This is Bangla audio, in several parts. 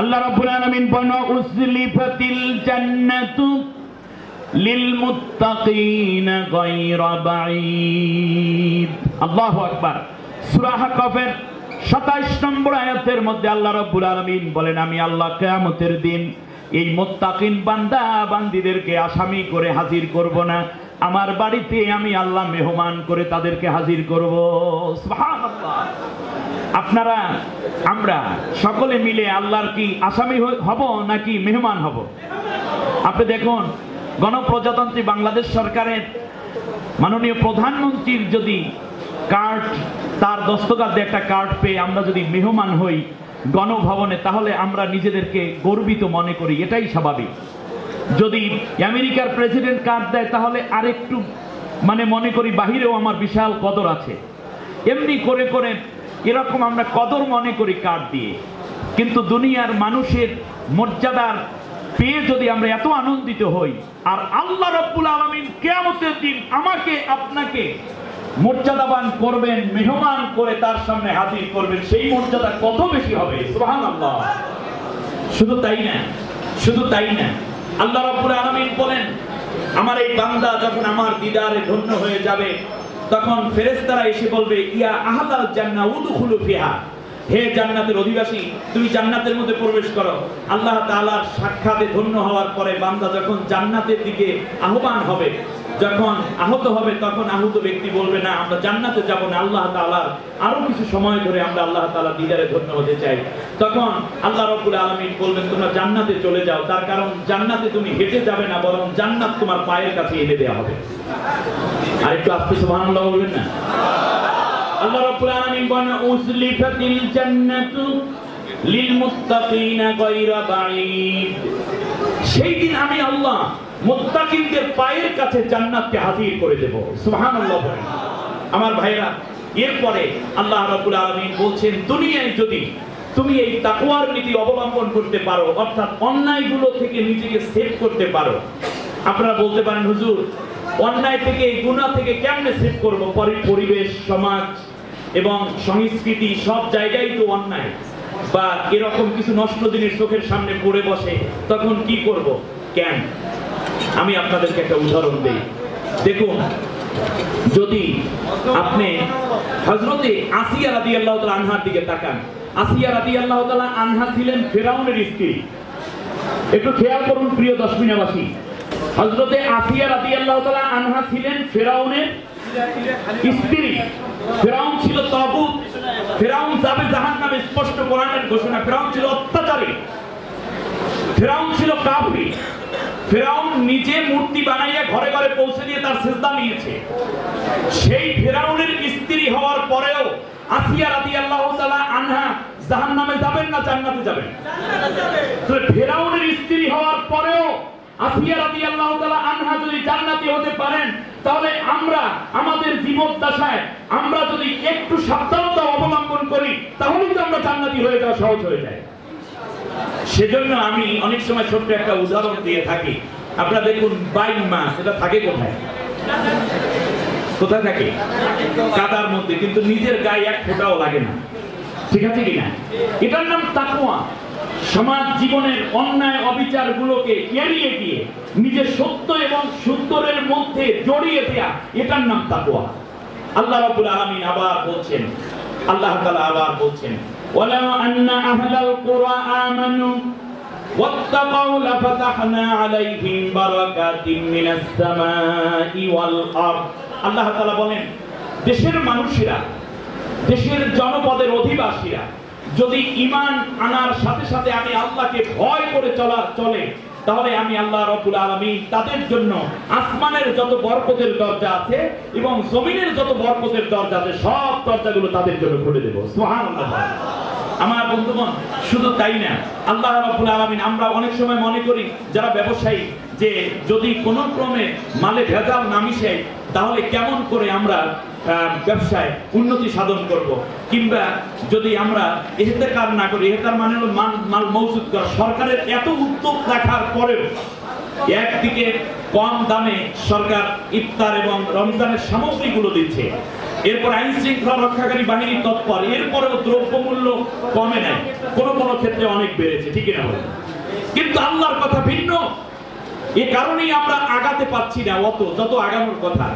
আল্লাহ রাব্বুল আলামিন বলেন উসলিফাতিল জান্নাতু লিল মুত্তাকিনা গায়রা বাঈদ। আল্লাহু আকবার। সূরা হাকাফের 27 নম্বর আয়াতের মধ্যে আল্লাহ রাব্বুল আলামিন বলেন, আমি আল্লাহ কিয়ামতের দিন এই মুত্তাকিন বান্দা বান্দিদেরকে আসামি করে হাজির করব না। আমার বাড়িতে আমি আল্লাহ মেহমান করে তাদেরকে হাজির করব। আপনারা, আমরা সকলে মিলে আল্লাহর কি আসামি হব নাকি মেহমান হব? আপনি দেখুন, গণপ্রজাতন্ত্রী বাংলাদেশ সরকারের মাননীয় প্রধানমন্ত্রীর যদি কার্ড, তার দস্তকার দিয়ে একটা কার্ড পেয়ে আমরা যদি মেহমান হই গণভবনে, তাহলে আমরা নিজেদেরকে গর্বিত মনে করি। এটাই স্বাভাবিক। যদি আমেরিকার প্রেসিডেন্ট কার্ড দেয়, তাহলে আরেকটু মানে মনে করি বাহিরেও আমার বিশাল কদর আছে। এমনি করে করে এরকম আমরা কদর মনে করি কার্ড দিয়ে। কিন্তু দুনিয়ার মানুষের মর্যাদার পেয়ে যদি আমরা এত আনন্দিত হই, আর আল্লাহ রব্বুল আলমিন কেয়ামতের দিন আমাকে, আপনাকে মর্যাদাবান করবেন, মেহমান করে তার সামনে হাজির করবেন, সেই মর্যাদা কত বেশি হবে? শুধু তাই না, শুধু তাই না। আল্লাহ রাব্বুল আলামিন বলেন, আমার এই বান্দা যখন আমার দিদারে ধন্য হয়ে যাবে, তখন ফেরেশতারা এসে বলবে, ইয়া আহলাল জান্নাহ উদখুলু ফিহা। হে জান্নাতের অধিবাসী, তুমি জান্নাতের মধ্যে প্রবেশ করো। আল্লাহ তাআলার সাক্ষাতে ধন্য হওয়ার পরে বান্দা যখন জান্নাতের দিকে আহ্বান হবে যখন আহত হবে, তখন আহত ব্যক্তি বলবে, না, আমরা জান্নাতে যাব না, আল্লাহ তাআলার আরও কিছু সময় ধরে আমরা আল্লাহ তাআলা দিদারে ধন্য হতে চাই। তখন আল্লাহ রাব্বুল আলামিন বলবেন, তোমরা জান্নাতে চলে যাও, তার কারণ জান্নাতে তুমি হেঁটে যাবে না, বরং জান্নাত তোমার পায়ের কাছে এনে দেওয়া হবে। আর একটু আস্তে সুবহানাল্লাহ বলবেন না? আল্লাহ রাব্বুল আলামিন বলেন উসলিফাতিল জান্নাতু লিল মুত্তাকিনা গায়রা বাঈদ। সেই দিন আমি আল্লাহ মুত্তাকিনদের পায়ের কাছে জান্নাতকে হাজির করে দেব। সুবহানাল্লাহ আমার ভাইরা এরপরে আল্লাহ রাব্বুল আলামিন বলছেন, দুনিয়ায় যদি তুমি এই তাকওয়ার নীতি অবলম্বন করতে পারো, অর্থাৎ অন্যায়গুলো থেকে নিজেকে সেভ করতে পারো, আপনারা বলতে পারেন, হুজুর, অন্যায় থেকে, এই গুনাহ থেকে কেমনে সেভ করব? পরি- পরিবেশ, সমাজ এবং সংস্কৃতি, সব জায়গায় তো অন্যায়। বা এরকম কিছু নষ্ট জিনিস চোখের সামনে পড়ে বসে, তখন কি করব? কেন? আমি আপনাদেরকে একটা উদাহরণ দেই। দেখুন, যদি আপনি হজরতে আসিয়া রাদি আল্লাহ আনহার দিকে তাকান, আসিয়া রাদি আল্লাহ আনহা ছিলেন ফেরাউনের স্ত্রী। একটু খেয়াল করুন, প্রিয় দশমিনাবাসী। হজরতে আসিয়া রাদি আল্লাহ আনহা ছিলেন ফেরাউনের স্ত্রী। ফেরাউন ছিল তাগুত। ফেরাউন যাবে জাহান নামে, স্পষ্ট কোরআনের ঘোষণা। ফেরাউন ছিল অত্যাচারী। ফেরাউন ছিল কাফি ফেরাউন নিজে মূর্তি বানাইয়া ঘরে ঘরে পৌঁছে দিয়ে তার সেজদা নিয়েছে। সেই ফেরাউনের স্ত্রী হওয়ার পরেও আসিয়া রাদিয়াল্লাহু তাআলা আনহা জাহান্নামে যাবেন না জান্নাতে যাবেন? ফেরাউনের স্ত্রী হওয়ার পরেও আসিয়া রাদিয়াল্লাহু তাআলা আনহা যদি জান্নাতি হতে পারেন, তাহলে আমরা আমাদের জীবদ্দশায় আমরা যদি একটু সাবধানতা অবলম্বন করি, তাহলেই তো আমরা জান্নাতি হয়ে যাওয়া সহজ হয়ে যায়। সেজন্য আমি অনেক সময় ছোট্ট একটা উদাহরণ দিয়ে থাকি। আপনারা দেখুন, বাইন মাছ, এটা থাকে কোথায়? কোথায় থাকে? কাদার মধ্যে, কিন্তু নিজের গায়ে এক ফোঁটাও লাগে না। ঠিক আছে কিনা এটার নাম তাকুয়া সমাজ জীবনের অন্যায় অবিচার গুলোকে এড়িয়ে গিয়ে, নিজের সত্য এবং সুন্দরের মধ্যে জড়িয়ে দেয়া, এটার নাম তাকুয়া আল্লাহ রাব্বুল আলামিন আবার বলছেন, আল্লাহ তাআলা আবার বলছেন ওয়ালাউ আন্না আহলাল কুরআ আমানু واتقوا لفتحنا عليهم بركات من السماء والأرض আল্লাহ তাআলা বলেন দেশের মানুষেরা দেশের জনপদের অধিবাসীরা যদি ইমান আনার সাথে সাথে আমি আল্লাহকে ভয় করে চলা চলে তাহলে আমি আল্লাহ রব্বুল আলমী তাদের জন্য আসমানের যত বরকতের দরজা আছে এবং জমিনের যত বরকতের দরজা আছে, সব দরজাগুলো তাদের জন্য খুলে দেবো। আমার বন্ধুগণ, শুধু তাই না, আল্লাহ রাবুল আলমিন আমরা অনেক সময় মনে করি, যারা ব্যবসায়ী, যে যদি কোনো ক্রমে মালে ভেজাল না মিশে তাহলে কেমন করে আমরা ব্যবসায় উন্নতি সাধন করব? কিংবা যদি আমরা এহেতেকার না করি এহেতার মানে হলো মাল মাল মজুদ করা। সরকারের এত উদ্যোগ রাখার পরেও একদিকে কম দামে সরকার ইফতার এবং রমজানের সামগ্রীগুলো দিচ্ছে। এরপর আইন শৃঙ্খলা রক্ষাকারী বাহিনী তৎপর। এরপরেও দ্রব্যমূল্য কমে নাই। কোনো কোনো ক্ষেত্রে অনেক বেড়েছে ঠিক না কিন্তু আল্লাহর কথা ভিন্ন। এ কারণেই আমরা আগাতে পারছি না, অত, যত আগানোর কথা।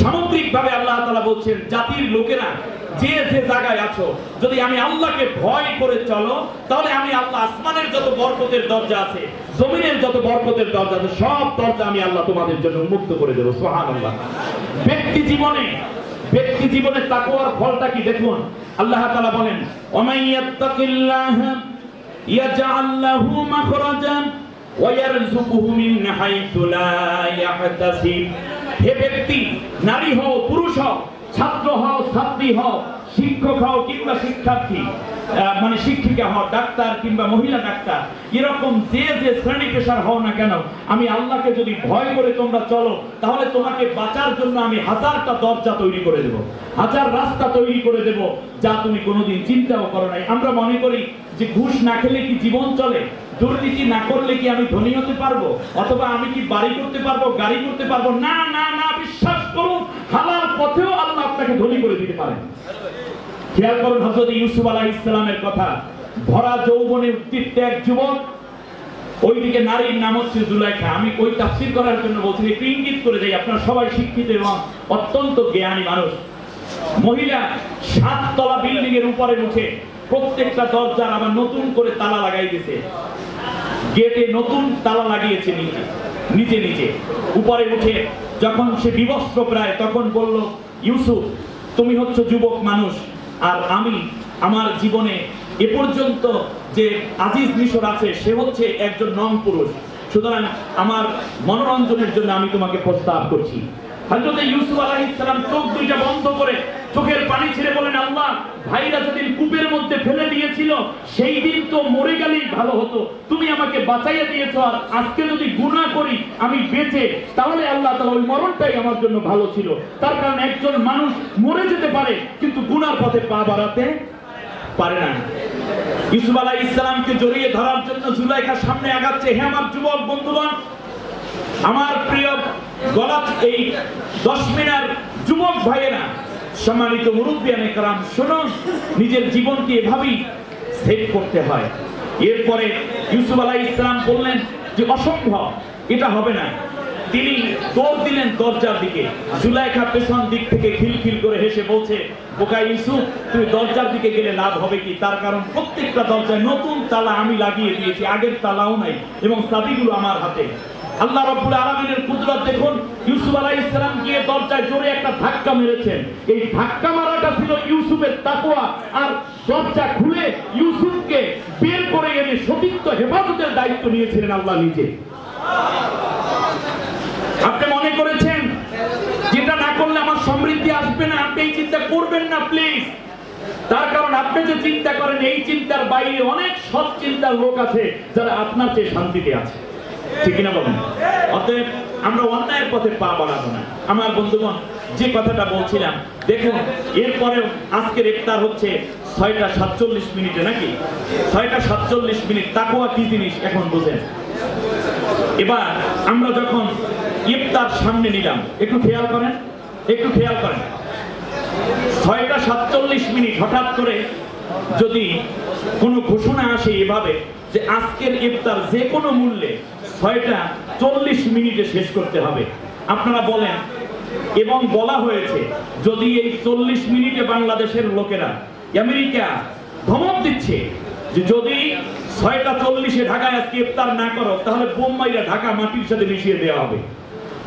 সামগ্রিকভাবে আল্লাহ তাআলা বলছেন, জাতির লোকেরা, যে যে জায়গায় আছো, যদি আমি আল্লাহকে ভয় করে চলো, তাহলে আমি আল্লাহ আসমানের যত বরকতের দরজা আছে, জমিনের যত বরকতের দরজা আছে, সব দরজা আমি আল্লাহ তোমাদের জন্য উন্মুক্ত করে দেবো, সুবহানাল্লাহ। ব্যক্তি জীবনে ব্যক্তি জীবনে তাকওয়ার ফলটা কি দেখুন? আল্লাহ তাআলা বলেন, ওমাইয়াত্তাকিল্লাহ, ইয়াজআল লাহু মাখরাজান হে ব্যক্তি নারী হও পুরুষ হও ছাত্র হও ছাত্রী হও শিক্ষক হও কিংবা শিক্ষার্থী মানে শিক্ষিকা হও, ডাক্তার কিংবা মহিলা ডাক্তার, এরকম যে যে শ্রেণি পেশার হও না কেন, আমি আল্লাহকে যদি ভয় করে তোমরা চলো, তাহলে তোমাকে বাঁচার জন্য আমি হাজারটা দরজা তৈরি করে দেব, হাজার রাস্তা তৈরি করে দেব, যা তুমি কোনোদিন চিন্তাও করো নাই। আমরা মনে করি যে ঘুষ না খেলে কি জীবন চলে? দুর্নীতি না করলে কি আমি ধনী হতে পারব? অথবা আমি কি বাড়ি করতে পারব, গাড়ি করতে পারব? না না না, বিশ্বাস করুন, হালাল পথেও আল্লাহ আপনাকে ধনী করে দিতে পারেন। খেয়াল করুন হজরত ইউসুফ আলাহ ইসলামের কথা। ভরা যৌবনে উত্তীর্ত এক যুবক, ওইদিকে নারীর নাম হচ্ছে জুলাইখা। আমি ওই তাফসির করার জন্য বলছি একটু ইঙ্গিত করে যাই আপনারা সবাই শিক্ষিত এবং অত্যন্ত জ্ঞানী মানুষ। মহিলা সাততলা বিল্ডিং এর উপরে উঠে প্রত্যেকটা দরজার আবার নতুন করে তালা লাগাই দিয়েছে। গেটে নতুন তালা লাগিয়েছে নিচে নিচে নিচে উপরে উঠে যখন সে বিবস্ত্র প্রায়, তখন বলল, ইউসুফ, তুমি হচ্ছে যুবক মানুষ। আর আমি আমার জীবনে এ পর্যন্ত যে আজিজ মিশর আছে, সে হচ্ছে একজন নন পুরুষ। সুতরাং আমার মনোরঞ্জনের জন্য আমি তোমাকে প্রস্তাব করছি। হযরত ইউসুফ সালাম চোখ দুইটা বন্ধ করে চোখের পানি ছেড়ে বলেন, আল্লাহ, ভাইরা যেদিন কূপের মধ্যে ফেলে দিয়েছিল, সেই দিন তো মরে গেলেই ভালো হতো। তুমি আমাকে বাঁচাইয়া দিয়েছ, আর আজকে যদি গুনাহ করি, আমি বেঁচে, তাহলে আল্লাহ তাআলা ওই মরণটাই আমার জন্য ভালো ছিল। তার কারণ একজন মানুষ মরে যেতে পারে, কিন্তু গুনার পথে পা বাড়াতে পারে না। ইউসুফ আলাইহিস ইসলামকে জড়িয়ে ধরার জন্য জুলাইখা সামনে আগাচ্ছে। হে আমার যুবক বন্ধুগণ, আমার প্রিয় গলা এই দশ মিনার যুবক ভাইয়েরা সম্মানিত মুরব্বিয়ানে কারাম, শুনুন, নিজের জীবনকে এভাবেই সেভ করতে হয়। এরপরে ইউসুফ আলাহ ইসলাম বললেন যে, অসম্ভব, এটা হবে না। তিনি দৌড় দিলেন দরজার দিকে। জুলাইখা পেছন দিক থেকে খিলখিল করে হেসে বলছে, বোকা ইউসুফ তুমি দরজার দিকে গেলে লাভ হবে কি? তার কারণ প্রত্যেকটা দরজায় নতুন তালা আমি লাগিয়ে দিয়েছি, আগের তালাও নাই এবং চাবিগুলো আমার হাতে। আল্লাহ রাব্বুল আলামিনের কুদরত দেখুন, ইউসুফ আলাইহিস সালাম গিয়ে দরজায় জোরে একটা ধাক্কা মেরেছেন। এই ধাক্কা মারাটা ছিল ইউসুফের তাকওয়া, আর দরজা খুলে ইউসুফকে বের করে এনে সতীত্ব হেফাজতের দায়িত্ব নিয়েছিলেন আল্লাহ নিজে। আপনি মনে করেছেন, যেটা না করলে আমার সমৃদ্ধি আসবে না? আপনি এই চিন্তা করবেন না, প্লিজ। তার কারণ আপনি যে চিন্তা করেন, এই চিন্তার বাইরে অনেক সৎ চিন্তার লোক আছে, যারা আপনার চেয়ে শান্তিতে আছে। ঠিক কিনা বলেন? অতএব আমরা অন্যায়ের পথে পা বাড়াবো না। আমার বন্ধুগণ, যে কথাটা বলছিলাম, দেখুন এরপরে আজকের ইফতার হচ্ছে ছয়টা সাতচল্লিশ মিনিটে নাকি? ছয়টা সাতচল্লিশ মিনিট তাকুয়া কি জিনিস এখন বুঝেন? এবার আমরা যখন ইফতার সামনে নিলাম, একটু খেয়াল করেন, একটু খেয়াল করেন। ছয়টা সাতচল্লিশ মিনিট হঠাৎ করে যদি কোনো ঘোষণা আসে এভাবে যে আজকের ইফতার যে কোনো মূল্যে ছয়টা চল্লিশ মিনিটে শেষ করতে হবে। আপনারা বলেন, এবং বলা হয়েছে, যদি এই চল্লিশ মিনিটে বাংলাদেশের লোকেরা, আমেরিকা ধমক দিচ্ছে যে যদি ছয়টা চল্লিশে ঢাকায় আজকে ইফতার না করো, তাহলে বোম্বাইরা ঢাকা মাটির সাথে মিশিয়ে দেওয়া হবে।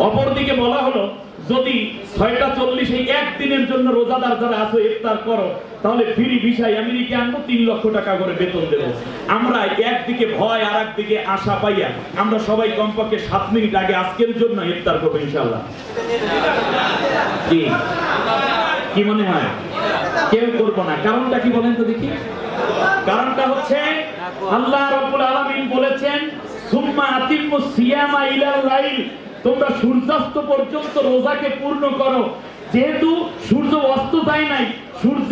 অপরদিকে বলা হলো, যদি ছয়টা চল্লিশে একদিনের জন্য রোজাদার যারা আছো, ইফতার করো, তাহলে ফ্রি ভিসায় আমেরিকা আনব, তিন লক্ষ টাকা করে বেতন দেবো। আমরা একদিকে ভয় আর একদিকে আশা পাইয়া, আমরা সবাই কমপক্ষে সাত মিনিট আগে আজকের জন্য ইফতার করব ইনশাল্লাহ কি? মনে হয়? কেউ করব না। কারণটা কি বলেন তো দেখি। কারণটা হচ্ছে, আল্লাহ রবুল আলামিন বলেছেন, সুম্মা আতিম্মু সিয়ামা ইলাল লাইল। তোমরা সূর্যাস্ত পর্যন্ত রোজাকে পূর্ণ করো। যেহেতু সূর্য অস্ত যায় নাই, সূর্য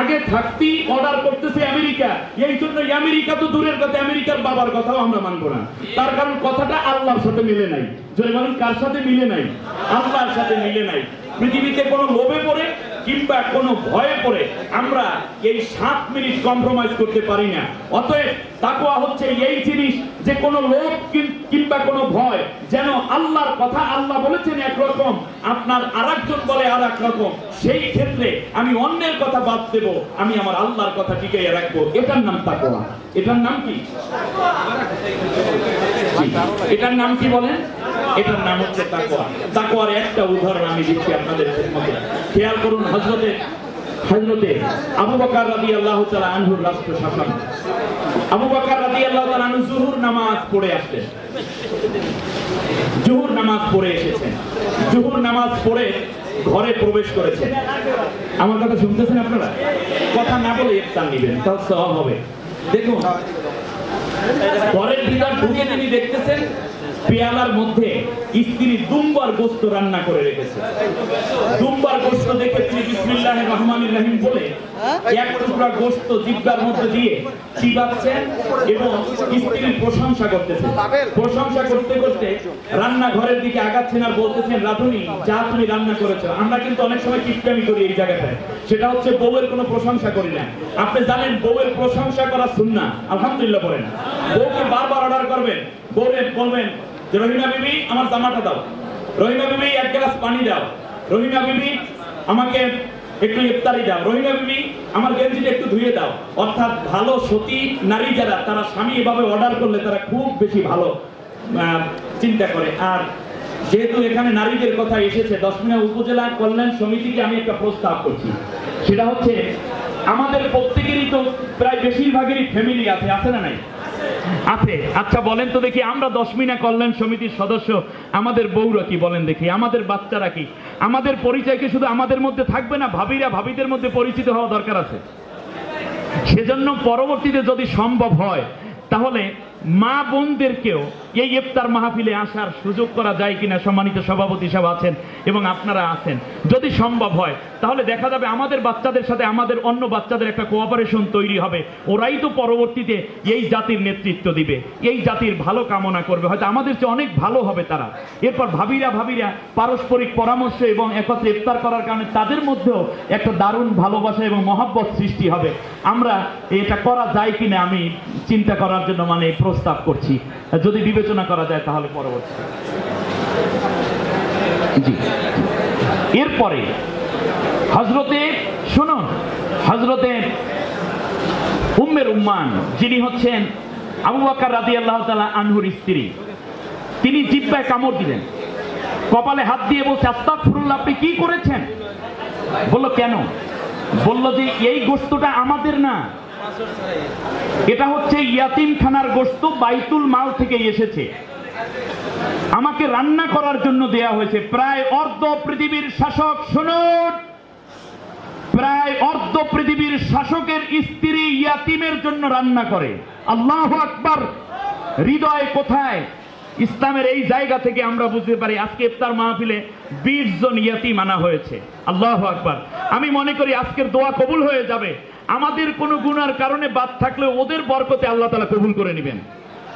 আগে থাকতেই অর্ডার করতেছে আমেরিকা। এই জন্য আমেরিকা তো দূরের কথা, আমেরিকার বাবার কথাও আমরা মানবো না। তার কারণ কথাটা আল্লাহর সাথে মিলে নাই। জয় মানুষ কার সাথে মিলে নাই? আল্লাহর সাথে মিলে নাই। পৃথিবীতে কোনো লোভে পড়ে কিংবা কোনো ভয়ে পড়ে আমরা এই সাত মিনিট কম্প্রোমাইজ করতে পারি না। অতএব তাকওয়া হচ্ছে এই জিনিস যে কোনো লোক কিংবা কোনো ভয় যেন আল্লাহর কথা আল্লাহ বলেছেন একরকম আপনার আরেকজন বলে আর এক রকম সেই ক্ষেত্রে আমি অন্যের কথা বাদ দেব আমি আমার আল্লাহর কথা টিকাইয়া রাখব। এটার নাম তাকওয়া। এটার নাম কি? এটার নাম কি বলেন? এটার নাম হচ্ছে তাকওয়া। তাকওয়ার একটা উদাহরণ আমি দিচ্ছি আপনাদের মধ্যে। খেয়াল করুন, হযরতে হযরতে আবু বকর রাদিয়াল্লাহু তাআলা আনহুর রাষ্ট্র শাসন আবু বকর রাদিয়াল্লাহু তাআলা আনহু জুহুর নামাজ পড়ে আসলেন জুহুর নামাজ পড়ে এসেছেন। জুহুর নামাজ পড়ে ঘরে প্রবেশ করেছেন। আমার কথা শুনতেছেন আপনারা? কথা না বলে ইফতার নেবেন তাও সওয়াব হবে। দেখুন, ঘরের ভিতর ঢুকে তিনি দেখতেছেন পেয়ালার মধ্যে স্ত্রী দুম্বার গোস্ত রান্না করে রেখেছে। দুম্বার গোস্ত দেখে তিনি বিসমিল্লাহ রহমানির রহিম বলে এক টুকরা গোস্ত জিব্বার মধ্যে দিয়ে চিবাচ্ছেন এবং স্ত্রীর প্রশংসা করতেছেন প্রশংসা করতে করতে দিকে আগাচ্ছেন আর বলতেছেন রাধুনি যা তুমি রান্না করেছ আমরা কিন্তু অনেক সময় কিপটামি করি এই জায়গাটায়। সেটা হচ্ছে বউয়ের কোনো প্রশংসা করি না। আপনি জানেন বউয়ের প্রশংসা করা সুন্না আলহামদুলিল্লাহ বলেন। বউকে বারবার অর্ডার করবেন বউরে বলবেন রহিমা বিবি, আমার জামাটা দাও। রহিমা বিবি, এক গ্লাস পানি দাও। রহিমা বিবি, আমাকে একটু ইফতারি দাও। রহিমা বিবি, আমার গেঞ্জিটা একটু ধুয়ে দাও। অর্থাৎ ভালো সতী নারী যারা, তারা স্বামী এভাবে অর্ডার করলে তারা খুব বেশি ভালো চিন্তা করে। আর যেহেতু এখানে নারীদের কথা এসেছে দশমিনা উপজেলা কল্যাণ সমিতিকে আমি একটা প্রস্তাব করছি। সেটা হচ্ছে, আমাদের প্রত্যেকেরই তো প্রায় বেশিরভাগেরই ফ্যামিলি আছে আছে না নাই? আছে। আচ্ছা বলেন তো দেখি, আমরা দশমিনা কল্যাণ সমিতির সদস্য, আমাদের বউরা কি বলেন দেখি? আমাদের বাচ্চারা কি? আমাদের পরিচয় কি শুধু আমাদের মধ্যে থাকবে না ভাবিরা ভাবিদের মধ্যে পরিচিত হওয়া দরকার আছে? সেজন্য পরবর্তীতে যদি সম্ভব হয়, তাহলে মা বোনদেরকেও এই ইফতার মাহফিলে আসার সুযোগ করা যায় কিনা সম্মানিত সভাপতি সাহেব আছেন এবং আপনারা আছেন। যদি সম্ভব হয়, তাহলে দেখা যাবে আমাদের বাচ্চাদের সাথে আমাদের অন্য বাচ্চাদের একটা কোঅপারেশন তৈরি হবে। ওরাই তো পরবর্তীতে এই জাতির নেতৃত্ব দিবে, এই জাতির ভালো কামনা করবে। হয়তো আমাদের চেয়ে অনেক ভালো হবে তারা। এরপর ভাবিরা ভাবিরা পারস্পরিক পরামর্শ এবং একত্রে ইফতার করার কারণে তাদের মধ্যেও একটা দারুণ ভালোবাসা এবং মহাব্বত সৃষ্টি হবে। আমরা এটা করা যায় কিনা আমি চিন্তা করার জন্য মানে প্রস্তাব করছি। যদি বিবেচনা করা যায় তাহলে পরবর্তী। জি। এরপরে হজরতে শুনুন হজরতে উম্মের উম্মান যিনি হচ্ছেন আবু বাক্কার রাদি আল্লাহ তালা আনহুর স্ত্রী তিনি জিব্বায় কামড় দিলেন। কপালে হাত দিয়ে বলছে আস্তাক ফুরুল্লাহ আপনি কি করেছেন? বলল কেন? বলল যে এই গোস্তটা আমাদের না। এটা হচ্ছে ইয়াতিম খানার গোস্ত বাইতুল মাল থেকে এসেছে। আমাকে রান্না করার জন্য দেয়া হয়েছে। প্রায় অর্ধ পৃথিবীর শাসক, শুনুন। প্রায় অর্ধ পৃথিবীর শাসকের স্ত্রী ইয়াতিমের জন্য রান্না করে। আল্লাহ আকবার। হৃদয় কোথায়? ইসলামের এই জায়গা থেকে আমরা বুঝতে পারি, আজকে ইফতার মাহফিলে বিশ জন ইয়াতিম আনা হয়েছে। আল্লাহ আকবার। আমি মনে করি আজকের দোয়া কবুল হয়ে যাবে। আমাদের কোনো গুনার কারণে বাদ থাকলে ওদের বরকতে আল্লাহ তালা কবুল করে নেবেন।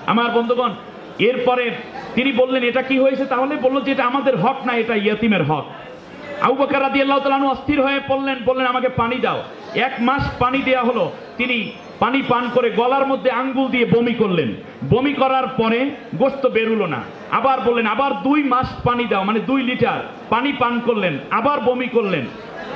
আমার বন্ধুগণ, এরপরে তিনি বললেন, এটা কি হয়েছে? তাহলে বলল যে এটা আমাদের হক না, এটা ইয়াতিমের হক। আবু বকর রাদিয়াল্লাহু তাআলা আনহু অস্থির হয়ে পড়লেন, বললেন, আমাকে পানি দাও। এক মাস পানি দেয়া হলো। তিনি পানি পান করে গলার মধ্যে আঙ্গুল দিয়ে বমি করলেন। বমি করার পরে গোস্ত বেরুলো না। আবার বললেন, আবার দুই মাস পানি দাও। মানে দুই লিটার পানি পান করলেন, আবার বমি করলেন।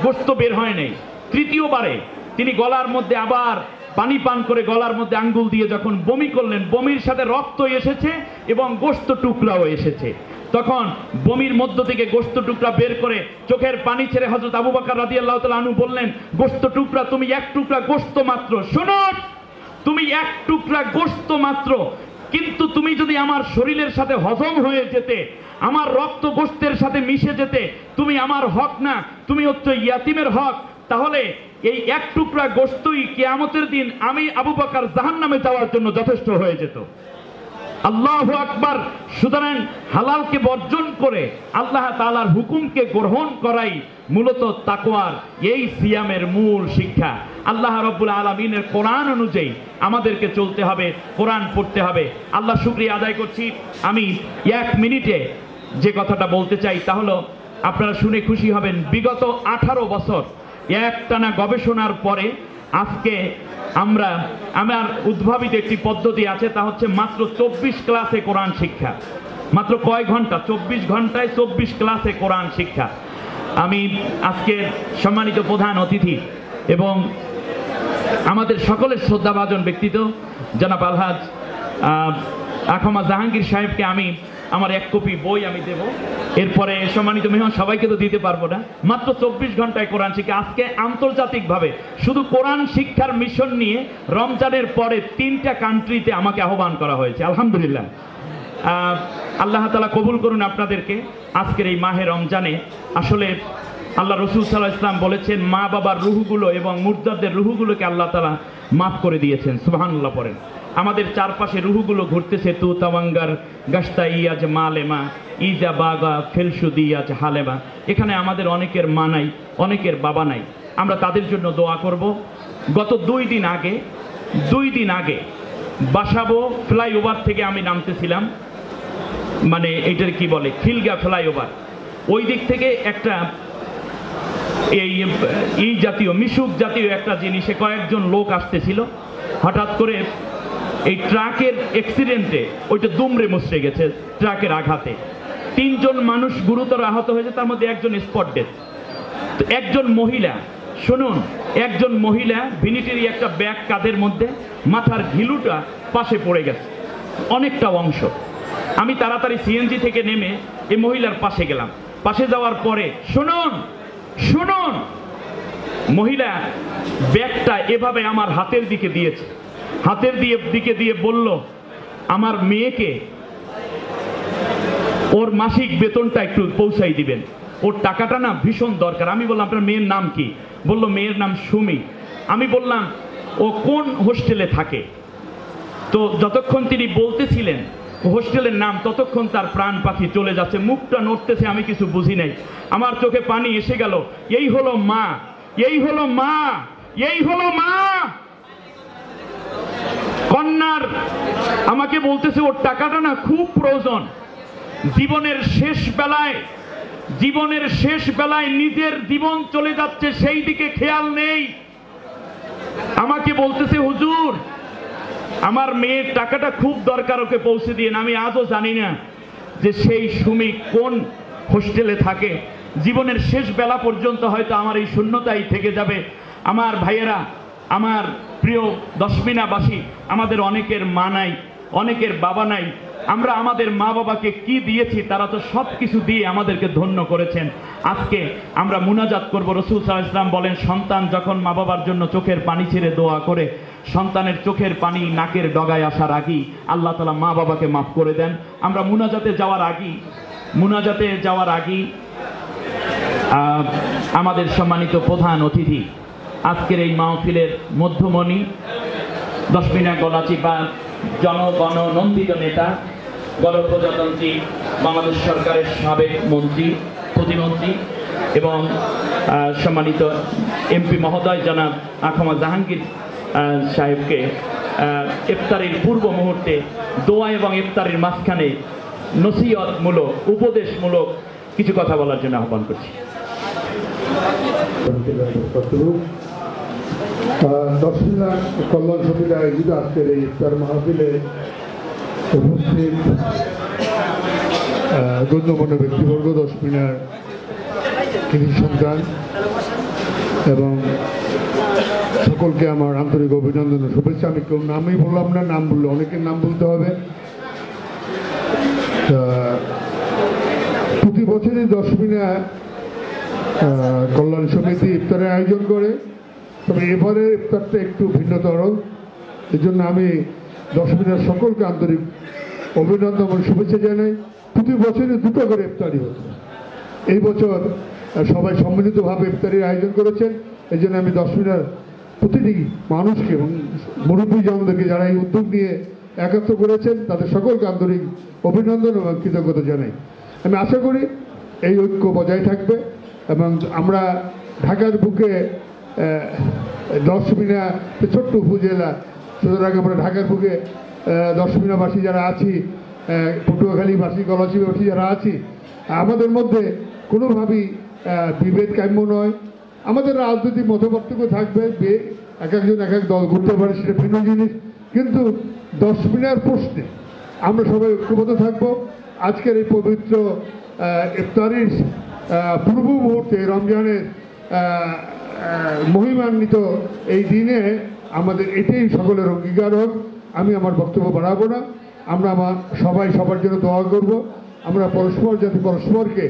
গোস্ত বের হয় নাই। তৃতীয়বারে তিনি গলার মধ্যে আবার পানি পান করে গলার মধ্যে আঙ্গুল দিয়ে যখন বমি করলেন, বমির সাথে রক্ত এসেছে এবং গোস্ত টুকরাও এসেছে। তখন বমির মধ্য থেকে গোস্ত টুকরা বের করে চোখের পানি ছেড়ে হজরত আবু বাকর রাদি আল্লাহ আনু বললেন, গোস্ত টুকরা তুমি এক টুকরা গোস্ত মাত্র। শোনো, তুমি এক টুকরা গোস্ত মাত্র। কিন্তু তুমি যদি আমার শরীরের সাথে হজম হয়ে যেতে, আমার রক্ত গোস্তের সাথে মিশে যেতে, তুমি আমার হক না, তুমি হচ্ছে ইয়াতিমের হক, তাহলে এই এক টুকরা গোস্তই কেয়ামতের দিন আমি আবু বাকার জাহান নামে যাওয়ার জন্য যথেষ্ট হয়ে যেত। আল্লাহ আকবার। সুতরাং হালালকে বর্জন করে আল্লাহ তালার হুকুমকে গ্রহণ করাই মূলত তাকোয়ার এই সিয়ামের মূল শিক্ষা। আল্লাহ রব্বুল আলমিনের কোরআন অনুযায়ী আমাদেরকে চলতে হবে, কোরআন পড়তে হবে। আল্লাহ শুক্রিয়া আদায় করছি। আমি এক মিনিটে যে কথাটা বলতে চাই তা হলো, আপনারা শুনে খুশি হবেন, বিগত আঠারো বছর একটানা গবেষণার পরে আজকে আমরা, আমার উদ্ভাবিত একটি পদ্ধতি আছে, তা হচ্ছে মাত্র চব্বিশ ক্লাসে কোরআন শিক্ষা। মাত্র কয় ঘণ্টা? চব্বিশ ঘন্টায় চব্বিশ ক্লাসে কোরআন শিক্ষা। আমি আজকের সম্মানিত প্রধান অতিথি এবং আমাদের সকলের শ্রদ্ধাভাজন ব্যক্তিত্ব, জনাব আলহাজ আখমা জাহাঙ্গীর সাহেবকে আমি আমার এক কপি বই আমি দেব। এরপরে সম্মানিত মেহমান, সবাইকে তো দিতে পারব না। মাত্র চব্বিশ ঘন্টায় কোরআন শিখে, আজকে আন্তর্জাতিকভাবে শুধু কোরআন শিক্ষার মিশন নিয়ে রমজানের পরে তিনটা কান্ট্রিতে আমাকে আহ্বান করা হয়েছে, আলহামদুলিল্লাহ। আল্লাহ তালা কবুল করুন আপনাদেরকে। আজকের এই মাহে রমজানে আসলে আল্লাহ রসুল সাল্লাহ ইসলাম বলেছেন, মা বাবার রুহুগুলো এবং মুর্দাদের রুহুগুলোকে আল্লাহ তালা মাফ করে দিয়েছেন সুবাহান্লাহ পড়েন। আমাদের চারপাশে রুহুগুলো ঘুরতেছে তু তাওয়াঙ্গার গাস্তা ইয়াজ মালেমা ইজা বাগা ফেলসুদি ইয়াজ হালেমা। এখানে আমাদের অনেকের মা নাই, অনেকের বাবা নাই। আমরা তাদের জন্য দোয়া করব। গত দুই দিন আগে, দুই দিন আগে বাসাবো, ফ্লাইওভার থেকে আমি নামতেছিলাম মানে এটার কি বলে, খিলগা ফ্লাইওভার। ওই দিক থেকে একটা এই এই জাতীয়, মিশুক জাতীয় একটা জিনিসে কয়েকজন লোক আসতেছিল। হঠাৎ করে এই ট্রাকের অ্যাক্সিডেন্টে ওইটা দুমড়ে মুচড়ে গেছে ট্রাকের আঘাতে। তিনজন মানুষ গুরুতর আহত হয়েছে, তার মধ্যে একজন স্পট ডেথ তো একজন মহিলা, শুনুন, একজন মহিলা ভিনিটেরি একটা ব্যাগ কাঁধের মধ্যে, মাথার ঘিলুটা পাশে পড়ে গেছে, অনেকটা অংশ। আমি তাড়াতাড়ি সিএনজি থেকে নেমে এই মহিলার পাশে গেলাম। পাশে যাওয়ার পরে, শুনুন শুনুন। মহিলা ব্যাগটা এভাবে আমার হাতের দিকে দিয়েছে। হাতের দিয়ে দিকে দিয়ে বলল, আমার মেয়েকে ওর মাসিক বেতনটা একটু পৌঁছাই দিবেন। ওর টাকাটা না ভীষণ দরকার। আমি বললাম, আপনার মেয়ের নাম কি? বলল, মেয়ের নাম সুমি। আমি বললাম, ও কোন হোস্টেলে থাকে? তো যতক্ষণ তিনি বলতেছিলেন হোস্টেলের নাম ততক্ষণ তার প্রাণ পাখি চলে যাচ্ছে, মুখটা নড়তেছে, আমি কিছু বুঝি নাই। আমার চোখে পানি এসে গেল, এই হলো মা, এই হলো মা, এই হলো মা। কন্যার আমাকে বলতেছে, ওর টাকাটা না খুব প্রয়োজন। জীবনের শেষ বেলায়, জীবনের শেষ বেলায় নিজের জীবন চলে যাচ্ছে, সেই দিকে খেয়াল নেই। আমাকে বলতেছে, হুজুর আমার মেয়ের টাকাটা খুব দরকার, ওকে পৌঁছে দিয়ে। আমি আজও জানি না যে সেই সুমি কোন হোস্টেলে থাকে। জীবনের শেষ বেলা পর্যন্ত হয়তো আমার এই শূন্যতাই থেকে যাবে। আমার ভাইয়েরা, আমার প্রিয় দশমিনাবাসী, আমাদের অনেকের মা নাই, অনেকের বাবা নাই। আমরা আমাদের মা বাবাকে কি দিয়েছি তারা তো সব কিছু দিয়ে আমাদেরকে ধন্য করেছেন। আজকে আমরা মুনাজাত করব। রসুল সাল্লাহ ইসলাম বলেন, সন্তান যখন মা বাবার জন্য চোখের পানি ছেড়ে দোয়া করে সন্তানের চোখের পানি নাকের ডগায় আসার আগেই আল্লাহ তালা মা বাবাকে মাফ করে দেন। আমরা মুনাজাতে যাওয়ার আগেই, মুনাজাতে যাওয়ার আগেই আমাদের সম্মানিত প্রধান অতিথি, আজকের এই মাহফিলের মধ্যমণি দশমিনা গলাচি বা জনগণ নন্দিত নেতা, গণপ্রজাতন্ত্রী, বাংলাদেশ সরকারের সাবেক মন্ত্রী, প্রতিমন্ত্রী এবং সম্মানিত এমপি মহোদয় জনাব আখমা জাহাঙ্গীর সাহেবকে ইফতারির পূর্ব মুহূর্তে দোয়া এবং ইফতারির মাঝখানে নসিহতমূলক, উপদেশমূলক কিছু কথা বলার জন্য আহ্বান করছি। কল্যাণ সমিতি আয়োজিত আজকের এই ইফতার মাহফিলে উপস্থিত গণ্যমান্য ব্যক্তিবর্গ দশমিনার কৃষি সন্তান এবং সকলকে আমার আন্তরিক অভিনন্দন শুভেচ্ছা। আমি কেউ নামই বললাম না, নাম বললে অনেকের নাম বলতে হবে। প্রতি বছরই দশমিনা কল্যাণ সমিতি ইফতারের আয়োজন করে। তবে এবারে ইফতারটা একটু ভিন্নতর। এই জন্য আমি দশমিনার সকলকে আন্তরিক অভিনন্দন এবং শুভেচ্ছা জানাই। প্রতি বছরই দুটো করে ইফতারি হতো এই বছর সবাই সম্মিলিতভাবে ইফতারির আয়োজন করেছেন। এই জন্য আমি দশমিনার প্রতিটি মানুষকে এবং মুরব্বী জনদেরকে যারা এই উদ্যোগ নিয়ে একাত্র করেছেন, তাদের সকলকে আন্তরিক অভিনন্দন এবং কৃতজ্ঞতা জানাই। আমি আশা করি এই ঐক্য বজায় থাকবে এবং আমরা ঢাকার বুকে দশমিনা ছোট্ট উপজেলা, সুতরাং আমরা ঢাকার বুকে দশমিনাবাসী যারা আছি পটুয়াখালীবাসী গলাচিবাসী যারা আছি, আমাদের মধ্যে কোনোভাবেই বিভেদ কাম্য নয়। আমাদের রাজনৈতিক মতপার্থক্য থাকবে, যে এক একজন এক এক দল ঘুরতে পারে, সেটা ভিন্ন জিনিস। কিন্তু দশমিনার প্রশ্নে আমরা সবাই ঐক্যবদ্ধ থাকব। আজকের এই পবিত্র ইফতারির পূর্ব মুহূর্তে রমজানের মহিমান্বিত এই দিনে আমাদের এটাই সকলের অঙ্গীকার হোক। আমি আমার বক্তব্য বাড়াবো না। আমরা আমার, সবাই সবার জন্য দোয়া করব। আমরা পরস্পর যাতে পরস্পরকে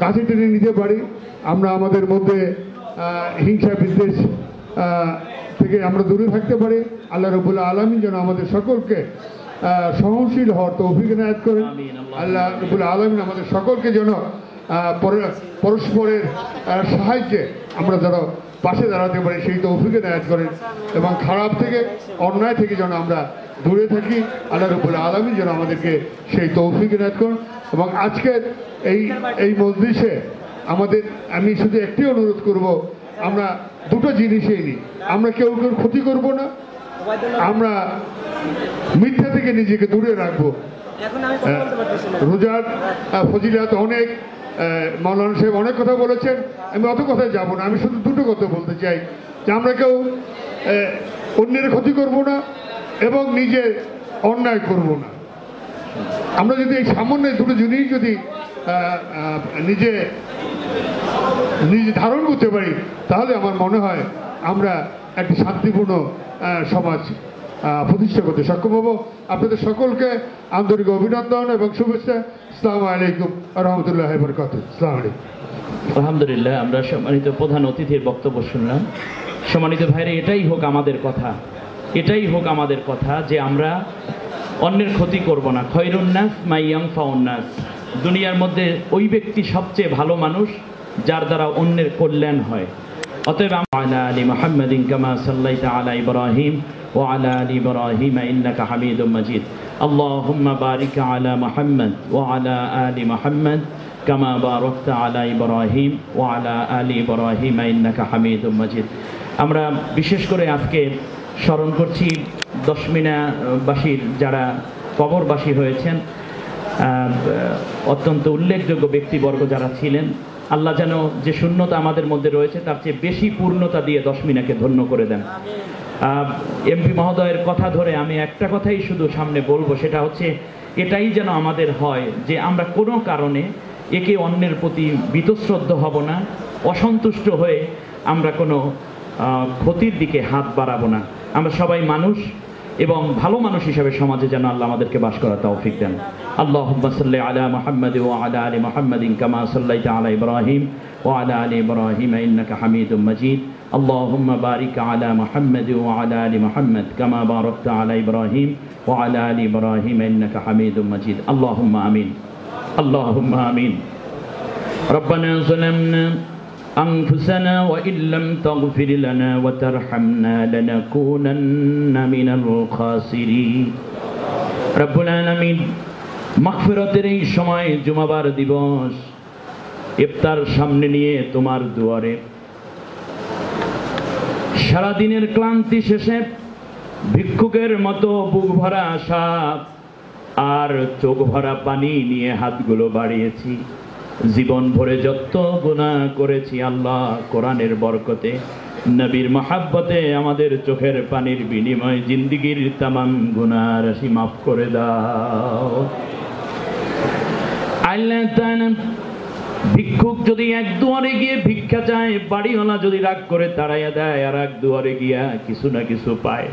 কাছে টেনে নিতে পারি। আমরা আমাদের মধ্যে হিংসা বিদ্বেষ থেকে আমরা দূরে থাকতে পারি। আল্লাহ রবুল্লা আলমী যেন আমাদের সকলকে সহনশীল হওয়ার তৌফিক নায়ত করেন। আল্লাহ রবুল্লা আলমিন আমাদের সকলকে যেন পরস্পরের সাহায্যে আমরা যেন পাশে দাঁড়াতে পারি সেই তৌফিকে নায়াত করেন। এবং খারাপ থেকে অন্যায় থেকে যেন আমরা দূরে থাকি আল্লাহ রবুল্লা আলমী যেন আমাদেরকে সেই তৌফিকে নায়াত করেন। এবং আজকের এই এই মজলিসে আমাদের আমি শুধু একটি অনুরোধ করব আমরা দুটো জিনিসই নিই। আমরা কেউ কেউ ক্ষতি করব না আমরা মিথ্যা থেকে নিজেকে দূরে রাখব। রোজার ফজিলাত অনেক আহ, মাওলানা সাহেব অনেক কথা বলেছেন আমি অত কথায় যাব না আমি শুধু দুটো কথা বলতে চাই। যে আমরা কেউ অন্যের ক্ষতি করব না এবং নিজে অন্যায় করব না। আমরা যদি এই সামান্য দুটো জিনিস যদি নিজে নিজে ধারণ করতে পারি, তাহলে আমার মনে হয় আমরা একটি শান্তিপূর্ণ সমাজ প্রতিষ্ঠা করতে সক্ষম হব। আপনাদের সকলকে আন্তরিক অভিনন্দন এবং শুভেচ্ছা। আসসালামু আলাইকুম রহমতুল্লাহ বরকাত আলাইকুম। আলহামদুলিল্লাহ, আমরা সম্মানিত প্রধান অতিথির বক্তব্য শুনলাম। সম্মানিত ভাইরে, এটাই হোক আমাদের কথা। এটাই হোক আমাদের কথা যে আমরা অন্যের ক্ষতি করব না খৈরুন্নাস মাইয়াং ফাউন্নাস দুনিয়ার মধ্যে ওই ব্যক্তি সবচেয়ে ভালো মানুষ যার দ্বারা অন্যের কল্যাণ হয় অতএব আলা আলী মোহাম্মদিন কামা সাল্লাইতা আলা ইব্রাহিম ও আলা আলী ইব্রাহিম ইন্নাকা হামিদুম মাজিদ اللهم بارك على محمد وعلى آل محمد كما باركت على إبراهيم وعلى آل إبراهيم إنك حميد مجيد আমরা বিশেষ করে আজকে স্মরণ করছি দশমিনাবাসীর যারা কবরবাসী হয়েছেন অত্যন্ত উল্লেখযোগ্য ব্যক্তিবর্গ যারা ছিলেন। আল্লাহ যেন যে শূন্যতা আমাদের মধ্যে রয়েছে, তার চেয়ে বেশি পূর্ণতা দিয়ে দশমিনাকে ধন্য করে দেন। এমপি মহোদয়ের কথা ধরে আমি একটা কথাই শুধু সামনে বলব, সেটা হচ্ছে এটাই যেন আমাদের হয় যে আমরা কোনো কারণে একে অন্যের প্রতি বীতশ্রদ্ধ হব না, অসন্তুষ্ট হয়ে আমরা কোনো ক্ষতির দিকে হাত বাড়াবো না। আমরা সবাই মানুষ এবং ভালো মানুষ হিসাবে সমাজে যেন আল্লাহ আমাদেরকে বাস করা তৌফিক দেন আল্লাহ সাল্লি আলা মোহাম্মদ ও আলা আলী মোহাম্মদিন কামা সাল্লাইতা আলা ইব্রাহিম ও আলা আলী ইব্রাহিম ইন্নাকা হামিদুম মজিদ اللهم بارك على محمد وعلى ال محمد كما باركت على ابراهيم وعلى ال ابراهيم انك حميد مجيد اللهم امين اللهم امين ربنا ظلمنا أنفسنا وإن لم تغفر لنا وترحمنا لنكونن من الخاسرين رب العالمين মাগফিরাতের এই সময় জুমাবার দিবস ইফতার সামনে নিয়ে তোমার দুয়ারে সারাদিনের ক্লান্তি শেষে ভিক্ষুকের মতো বুক ভরা আশা আর চোখ ভরা পানি নিয়ে হাতগুলো বাড়িয়েছি জীবন ভরে যত গুণা করেছি আল্লাহ কোরআনের বরকতে, নবীর মহাব্বতে আমাদের চোখের পানির বিনিময় জিন্দিগির তামাম গুণা রাশি মাফ করে দাও। ভিক্ষুক যদি এক দুয়ারে গিয়ে ভিক্ষা চায়, বাড়িওয়ালা যদি রাগ করে তাড়াইয়া দেয়, আর এক দুয়ারে গিয়া কিছু না কিছু পায়।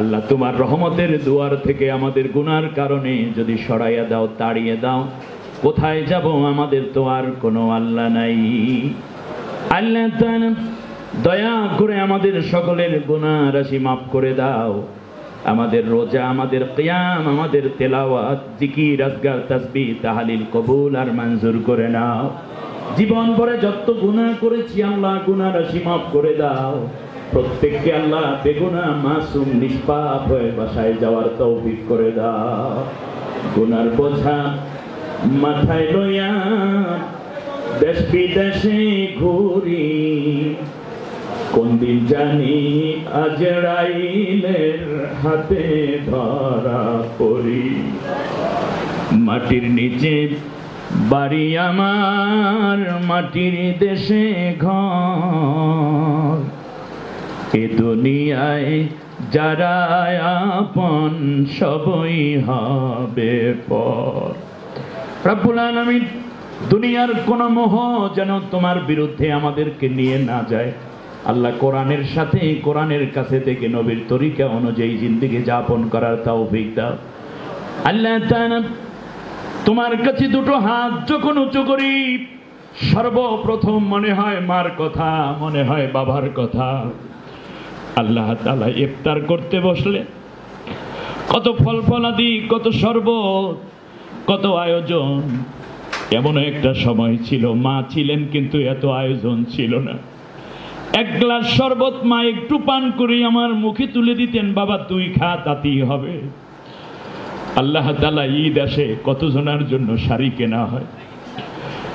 আল্লাহ তোমার রহমতের দুয়ার থেকে আমাদের গুনার কারণে যদি সরাইয়া দাও, তাড়িয়ে দাও। কোথায় যাব আমাদের তো আর কোনো আল্লাহ নাই। আল্লাহ দয়া করে আমাদের সকলের গুনাহ রাশি মাফ করে দাও। আমাদের রোজা, আমাদের কিয়াম, আমাদের তেলাওয়াত, জিকির, আজগার, তাসবিহ, তাহালিল, কবুল আর মঞ্জুর করে নাও। জীবন ভরে যত গুনাহ করেছি আল্লাহ গুনাহ রাশি মাফ করে দাও। প্রত্যেককে আল্লাহ বেগুনা, মাসুম, নিষ্পাপ হয়ে বাসায় যাওয়ার তৌফিক করে দাও। গুনার বোঝা মাথায় লইয়া দেশ বিদেশে ঘুরি। কোন দিন জানি আজরাইলের হাতে ধরা পড়ি। মাটির নিচে বাড়ি আমার, মাটির দেশে ঘর। এ দুনিয়ায় যারা আপন, সবই হবে পর। রব্বুল আলামিন, দুনিয়ার কোন মোহ যেন তোমার বিরুদ্ধে আমাদেরকে নিয়ে না যায়। আল্লাহ কোরআনের সাথে, কোরআনের কাছে থেকে নবীর তরিকা অনুযায়ী জিন্দিগি যাপন করার তৌফিক দাও। আল্লাহ তোমার কাছে দুটো হাত যখন উঁচু করি, সর্বপ্রথম মনে হয় মার কথা, মনে হয় বাবার কথা। আল্লাহ তালা ইফতার করতে বসলে, কত ফল ফলাদি কত শরবত কত আয়োজন? এমন একটা সময় ছিল, মা ছিলেন কিন্তু এত আয়োজন ছিল না। এক গ্লাস শরবত মা একটু পান করে আমার মুখে তুলে দিতেন, বাবা, তুই খা, তাতেই হবে। আল্লাহ তালা ঈদ আসে, কতজনার জন্য শাড়ি কেনা হয়?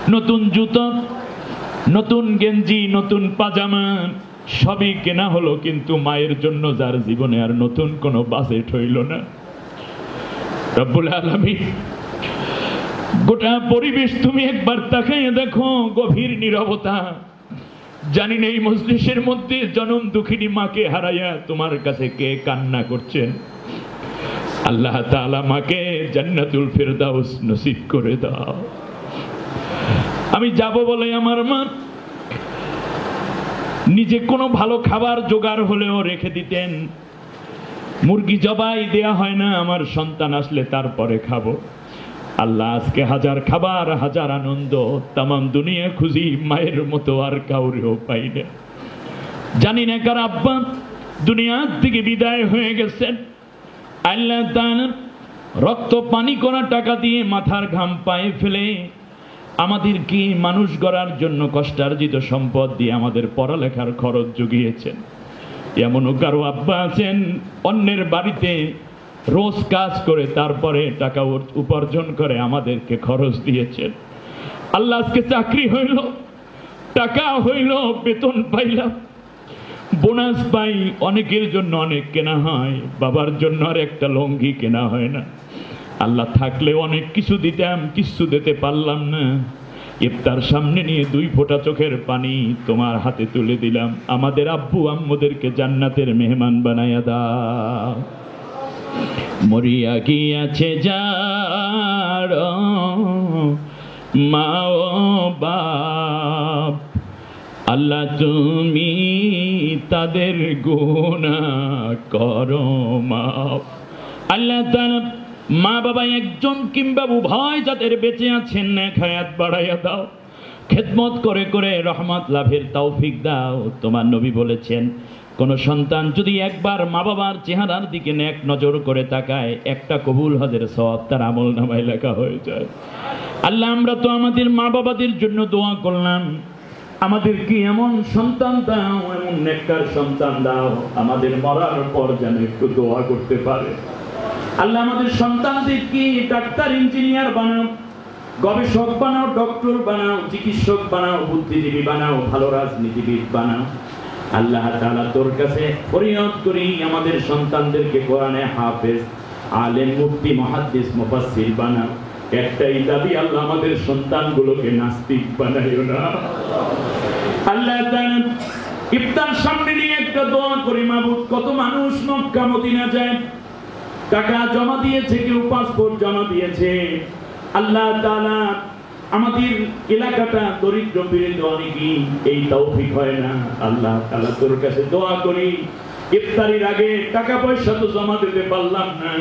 নতুন জুতো, নতুন গেঞ্জি, নতুন পাজামা, সবই কেনা হলো, কিন্তু মায়ের জন্য যার জীবনে আর নতুন কোনো বাজেট হইল না। রব্বুল আলমী গোটা পরিবেশ তুমি একবার তাকাইয়ে দেখো, গভীর নীরবতা। জানি না এই মজলিসের মধ্যে জনম দুঃখিনী মাকে হারাইয়া তোমার কাছে কে কান্না করছেন আল্লাহ তাআলা মাকে জান্নাতুল ফেরদাউস নসিব করে দাও। আমি যাব বলে আমার মা নিজে কোনো ভালো খাবার জোগাড় হলেও রেখে দিতেন। মুরগি জবাই দেয়া হয় না, আমার সন্তান আসলে তারপরে খাব। আল্লাহ আজকে হাজার খাবার, হাজার আনন্দ তাম দুনিয়া খুঁজি, মায়ের মতো আর কাউরেও পাই না। জানি না কার আব্বা দুনিয়ার থেকে বিদায় হয়ে গেছেন। আল্লাহ রক্ত পানি করা টাকা দিয়ে মাথার ঘাম পায়ে ফেলে আমাদেরকে মানুষ গড়ার জন্য কষ্টার্জিত সম্পদ দিয়ে আমাদের পড়ালেখার খরচ জুগিয়েছেন। এমনও কারও আব্বা আছেন, অন্যের বাড়িতে রোজ কাজ করে, তারপরে টাকা উপার্জন করে আমাদেরকে খরচ দিয়েছেন। আল্লাহ আজকে চাকরি হইল, টাকা হইল, বেতন পাইলাম। বোনাস পাই, অনেকের জন্য অনেক কেনা হয়, বাবার জন্য আর একটা লঙ্গি কেনা হয় না। আল্লাহ থাকলে অনেক কিছু দিতাম কিছু দিতে পারলাম না। ইফতার সামনে নিয়ে দুই ফোঁটা চোখের পানি তোমার হাতে তুলে দিলাম। আমাদের আব্বু আম্মুদেরকে জান্নাতের মেহমান বানাইয়া দাও। মরিয়া গিয়াছে যার মা বাপ। আল্লাহ তুমি তাদের গুণা করো মাপ আল্লাহ তাআলা মা বাবা একজন কিংবা উভয় যাদের বেঁচে আছেন না খায়াত বাড়াইয়া দাও। খেদমত করে করে রহমত লাভের তৌফিক দাও, তোমার নবী বলেছেন। কোন সন্তান যদি একবার মা বাবার চেহারার দিকে এক নজর করে তাকায়, একটা কবুল হজের সব তার আমল নামায় লেখা হয়ে যায়। আল্লাহ, আমরা তো আমাদের মা বাবাদের জন্য দোয়া করলাম। আমাদেরকে এমন সন্তান দাও, এমন নেককার সন্তান দাও, আমাদের মরার পর যেন একটু দোয়া করতে পারে। আল্লাহ, আমাদের সন্তানদের কি ডাক্তার, ইঞ্জিনিয়ার বানাও? গবেষক বানাও, ডক্টর বানাও, চিকিৎসক বানাও, বুদ্ধিজীবী বানাও, ভালো রাজনীতিবিদ বানাও। আল্লাহ তাআলা তোর কাছে ফরিয়াদ করি, আমাদের সন্তানদেরকে কোরআনে হাফেজ, আলেম, মুফতি, মুহাদ্দিস, মুফাসসির বানাও। একটাই দাবি, আল্লাহ আমাদের সন্তানগুলোকে নাস্তিক বানাইও না। আল্লাহ ইফতার সামনে নিয়ে একটা দোয়া করি মাবুদ কত মানুষ মক্কা, মদিনা যায়, টাকা জমা দিয়েছে, কেউ পাসপোর্ট জমা দিয়েছে। আল্লাহ তাআলা আমাদের এলাকাটা দরিদ্র পীড়িত অনেকই এই তৌফিক হয় না। আল্লাহ তাআলা তোর কাছে দোয়া করি, ইফতারির আগে টাকা পয়সা তো জমা দিতে পারলাম না।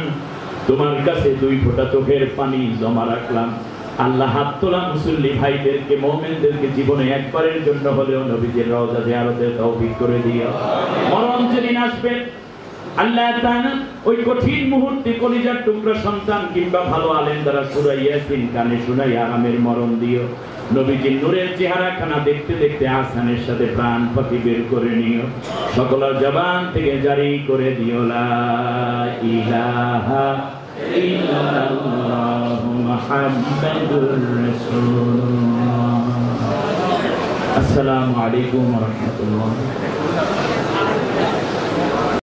তোমার কাছে দুই ফোঁটা চোখের পানি জমা রাখলাম। আল্লাহ হাত তোলা মুসল্লি ভাইদেরকে, মোমেনদেরকে জীবনে একবারের জন্য হলেও নবীদের রওজা জিয়ারতের তৌফিক করে দিও। মরণ যেদিন আসবে, আল্লাহ তাআলা ওই কঠিন মুহূর্তে কলিজার টুকরা সন্তান কিংবা ভালো আলেম দ্বারা সুরাই ইয়াসিন কানে শুনাই আরামের মরণ দিও। নবীজির নূরের চেহারা খানা দেখতে দেখতে আসানের সাথে প্রাণ পাখি বের করে নিও। সকলের জবান থেকে জারি করে দিও আসসালামু আলাইকুম রাহমাতুল্লাহ।